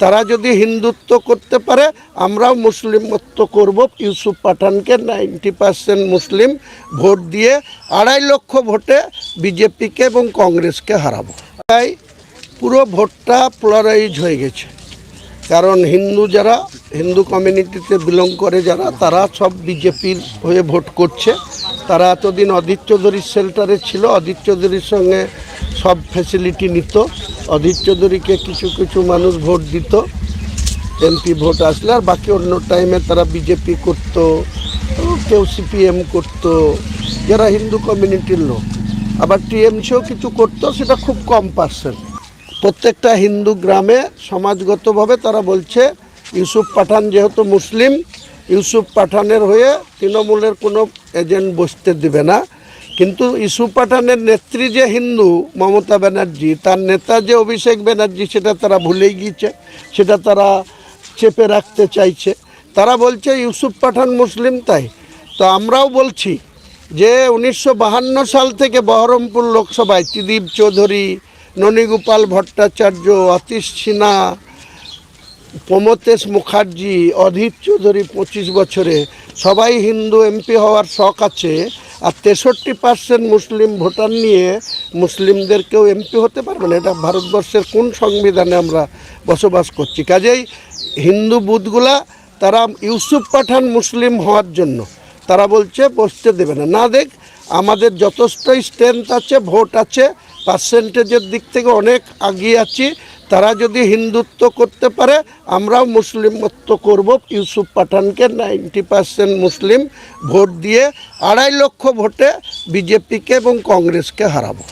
তারা যদি হিন্দুত্ব করতে পারে, আমরাও মুসলিমত্ব করব। ইউসুফ পাঠানকে নাইনটি পার্সেন্ট মুসলিম ভোট দিয়ে আড়াই লক্ষ ভোটে বিজেপিকে এবং কংগ্রেসকে হারাবো। তাই পুরো ভোটটা পোলারাইজ হয়ে গেছে। কারণ হিন্দু যারা, হিন্দু কমিউনিটিতে বিলং করে যারা, তারা সব বিজেপির হয়ে ভোট করছে। তারা এতদিন অধীর চৌধুরীর শেল্টারে ছিল অধীর চৌধুরীর সঙ্গে সব ফ্যাসিলিটি নিত। অধীর চৌধুরীকে কিছু কিছু মানুষ ভোট দিত এমপি ভোট আসলে, আর বাকি অন্য টাইমে তারা বিজেপি করত, কেউ সিপিএম করতো, যারা হিন্দু কমিউনিটির লোক। আবার টিএমসিও কিছু করতো, সেটা খুব কম পার্সেন্ট প্রত্যেকটা হিন্দু গ্রামে সমাজগতভাবে তারা বলছে, ইউসুফ পাঠান যেহেতু মুসলিম, ইউসুফ পাঠানের হয়ে তৃণমূলের কোনো এজেন্ট বসতে দেবে না। কিন্তু ইউসুফ পাঠানের নেত্রী যে হিন্দু, মমতা ব্যানার্জি, তার নেতা যে অভিষেক ব্যানার্জি, সেটা তারা ভুলেই গিয়েছে, সেটা তারা চেপে রাখতে চাইছে। তারা বলছে, ইউসুফ পাঠান মুসলিম তাই। তো আমরাও বলছি যে, উনিশশো সাল থেকে বহরমপুর লোকসভায় ত্রিদীপ চৌধুরী, ননীগোপাল ভট্টাচার্য অতীশ সিনহা, প্রমতেশ মুখার্জি, অধীর চৌধুরী পঁচিশ বছরে সবাই হিন্দু এমপি হওয়ার শখ আছে। আর তেষট্টি পার্সেন্ট মুসলিম ভোটার নিয়ে মুসলিমদেরকেও এমপি হতে পারবে না। এটা ভারতবর্ষের কোন সংবিধানে আমরা বসবাস করছি? কাজেই হিন্দু বুথগুলা, তারা ইউসুফ পাঠান মুসলিম হওয়ার জন্য। তারা বলছে, বসতে দেবে না। না দেখ, আমাদের যথেষ্ট স্ট্রেংথ আছে, ভোট আছে পার্সেন্টেজের দিক থেকে অনেক আগিয়ে আছি। তারা যদি হিন্দুত্ব করতে পারে, আমরাও মুসলিমত্ব করব। ইউসুফ পাঠানকে নাইনটি পার্সেন্ট মুসলিম ভোট দিয়ে আড়াই লক্ষ ভোটে বিজেপিকে এবং কংগ্রেসকে হারাবো।